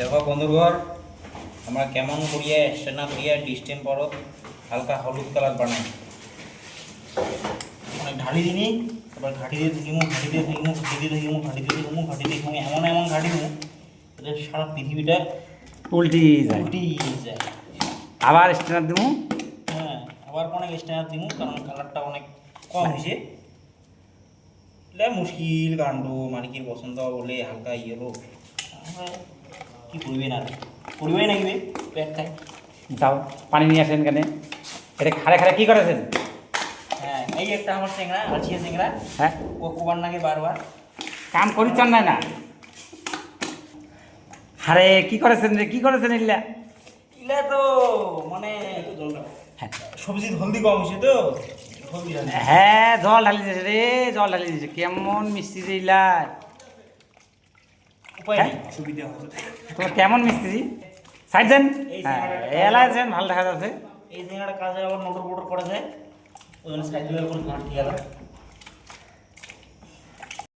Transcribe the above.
দেখো বন্ধুঘর আমরা কেমন করিয়া স্টেনা করিয়া ডিস্টেম পরত হালকা হলুদ কালার বানাই। অনেক ঢালি দিনি তারপর ঘাটি দিয়ে থাকিমু ঘাটি দিয়ে থাকিমু ঘাটি দিয়ে থাকিমু ঘাটি দিয়ে থাকিমু ঘাটি দিয়ে থাকিমু এমন এমন ঘাটি দিমু এটা সারা পৃথিবীটা উল্টি যায়। উল্টি যায়। আবার স্টেনার দিব হ্যাঁ আবার অনেক স্ট্যান্ডার দিমু কারণ কালারটা অনেক কম হয়েছে। এটা মুশকিল কাণ্ড মালিকের পছন্দ বলে হালকা ইয়েলো কি করবে না করবে নাকি বে? পেট খায় যাও পানি নিয়ে আসেন কেন এটা খাড়ে খাড়ে কি করেছেন? হ্যাঁ এই একটা আমার চেংড়া আছে চেংড়া হ্যাঁ। ও কোবার নাকি বারবার। কাম করি চান নাই না। আরে কি করেছেন রে? কি করেছেন ইল্লা ইলা তো মানে হ্যাঁ। সবজি হলদি কম হয়েছে তো। হ্যাঁ জল ঢালি দিয়েছে রে জল ঢালি দিয়েছে কেমন মিস্ত্রি রে তোমার কেমন মিস্ত্রি? সাইড দেন। হ্যাঁ এলা আছেন ভালো দেখা যাচ্ছে। এই জায়গাটা কাজে আবার মোটর মোটর করা যায়। ওই জন্য সাইড করে ঘাট ঠিক আছে